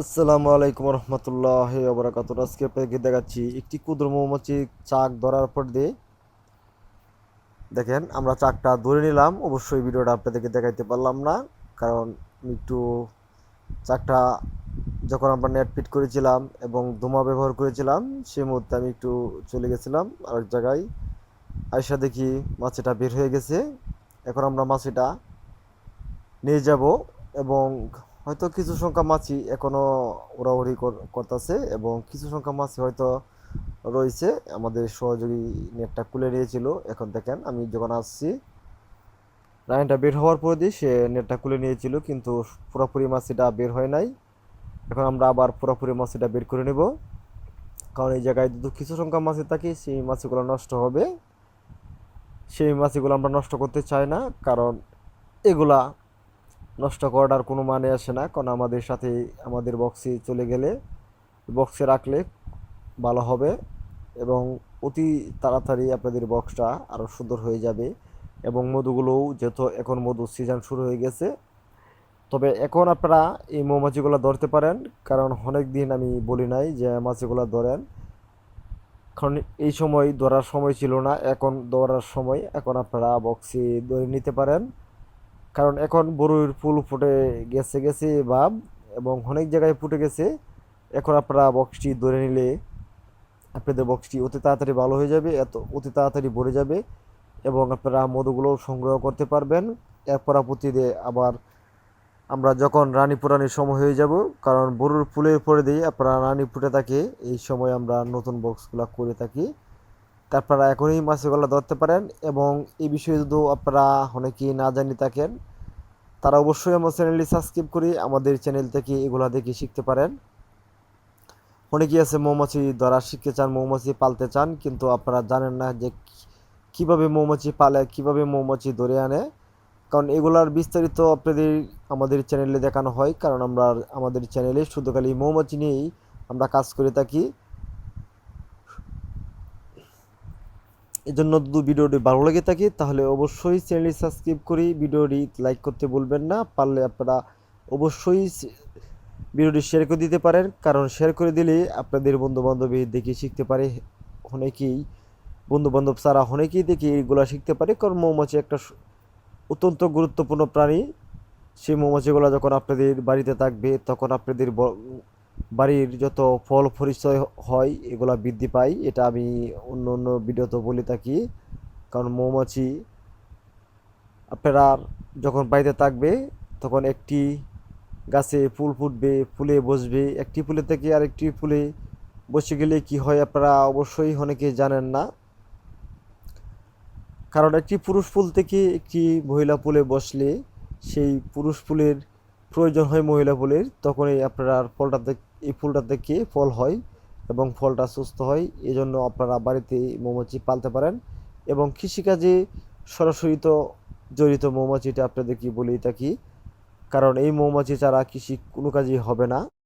আসসালামু আলাইকুম রহমতুল্লাহ ওবরাকাত আজকে আপনাদেরকে দেখাচ্ছি একটি ক্ষুদ্র মৌমাছি চাক ধরার পর দিয়ে। দেখেন, আমরা চাকটা ধরে নিলাম। অবশ্যই ভিডিওটা আপনাদেরকে দেখাইতে পারলাম না, কারণ একটু চাকটা যখন আমরা নেট ফিট করেছিলাম এবং ধোঁয়া ব্যবহার করেছিলাম সেই মুহূর্তে আমি একটু চলে গেছিলাম আরেক জায়গায়। আয়সা দেখি মাছিটা বের হয়ে গেছে। এখন আমরা মাছিটা নিয়ে যাব এবং হয়তো কিছু সংখ্যা মাছি এখনও উড়াউড়ি করতেছে এবং কিছু সংখ্যা মাছি হয়তো রয়েছে। আমাদের সহযোগী নেটটা খুলে নিয়েছিল। এখন দেখেন, আমি যখন আসছি, লাইনটা বের হওয়ার পর দিয়ে সে নেটটা খুলে নিয়েছিল, কিন্তু পুরোপুরি মাছিটা বের হয় নাই। এখন আমরা আবার পুরোপুরি মাছিটা বের করে নেব। কারণ এই জায়গায় যদি কিছু সংখ্যা মাছি থাকে, সেই মাছিগুলো নষ্ট হবে। সেই মাছিগুলো আমরা নষ্ট করতে চাই না, কারণ এগুলা নষ্ট করার কোনো মানে আসে না। কারণ আমাদের সাথে আমাদের বক্সে চলে গেলে বক্সে রাখলে ভালো হবে এবং অতি তাড়াতাড়ি আপনাদের বক্সটা আরও সুন্দর হয়ে যাবে এবং মধুগুলোও যেহেতু এখন মধু সিজন শুরু হয়ে গেছে। তবে এখন আপনারা এই মৌমাছিগুলো ধরতে পারেন, কারণ অনেক দিন আমি বলি নাই যে মাছিগুলো ধরেন। কারণ এই সময় ধরার সময় ছিল না, এখন ধরার সময় এখন আপনারা বক্সে ধরে নিতে পারেন। কারণ এখন বড়ুর ফুল ফুটে গেছে গেছে ভাব এবং অনেক জায়গায় ফুটে গেছে। এখন আপনারা বক্সটি ধরে নিলে আপনাদের বক্সটি অতি তাড়াতাড়ি ভালো হয়ে যাবে, এত অতি তাড়াতাড়ি ভরে যাবে এবং আপনারা মধুগুলো সংগ্রহ করতে পারবেন। এর পরাপতিতে আবার আমরা যখন রানী পুরানির সময় হয়ে যাব, কারণ বরুর ফুলের পরে দিয়ে আপনারা রানী ফুটে থাকে, এই সময় আমরা নতুন বক্সগুলো করে থাকি। তারপরে এখনই মাছগুলো ধরতে পারেন এবং এই বিষয়ে যদি আপনারা অনেকেই না জানি থাকেন, তারা অবশ্যই আমার চ্যানেলটি সাবস্ক্রাইব করে আমাদের চ্যানেল থেকে এগুলা দেখে শিখতে পারেন। অনেকেই আছে মৌমাছি ধরা শিখতে চান, মৌমাছি পালতে চান, কিন্তু আপনারা জানেন না যে কীভাবে মৌমাছি পালে, কীভাবে মৌমাছি ধরে আনে। কারণ এগুলার বিস্তারিত আপনাদের আমাদের চ্যানেলে দেখানো হয়, কারণ আমরা আমাদের চ্যানেলে শুধু খালি মৌমাছি নিয়েই আমরা কাজ করে থাকি। এজন্য যদি ভিডিওটি ভালো লেগে থাকে, তাহলে অবশ্যই চ্যানেলটি সাবস্ক্রাইব করে ভিডিওটি লাইক করতে বলবেন না। পারলে আপনারা অবশ্যই ভিডিওটি শেয়ার করে দিতে পারেন। কারণ শেয়ার করে দিলে আপনাদের বন্ধু বান্ধবী দেখে শিখতে পারে, অনেকেই বন্ধু বান্ধব ছাড়া অনেকেই দেখে এইগুলো শিখতে পারে। কারণ মৌমাছি একটা অত্যন্ত গুরুত্বপূর্ণ প্রাণী। সেই মৌমাছিগুলো যখন আপনাদের বাড়িতে থাকবে, তখন আপনাদের বাড়ির যত ফল পরিচয় হয়, এগুলা বৃদ্ধি পায়। এটা আমি অন্য অন্য ভিডিওতে বলে থাকি। কারণ মৌমাছি, আপনারা যখন বাড়িতে থাকবে, তখন একটি গাছে ফুল ফুটবে, ফুলে বসবে। একটি ফুলে থেকে আরেকটি ফুলে বসে গেলে কি হয় আপনারা অবশ্যই অনেকে জানেন না। কারণ একটি পুরুষ ফুল থেকে একটি মহিলা ফুলে বসলে, সেই পুরুষ ফুলের প্রয়োজন হয় মহিলা ফুলের, তখনই আপনারা ফলটা এই ফুলটা থেকে ফল হয় এবং ফলটা সুস্থ হয় এই জন্য আপনারা বাড়িতে মৌমাছি পালতে পারেন এবং কৃষিকাজে সরাসরি তো জড়িত মৌমাছিটা আপনাদেরকে বলেই থাকি, কারণ এই মৌমাছি ছাড়া কৃষি কোনো কাজই হবে না।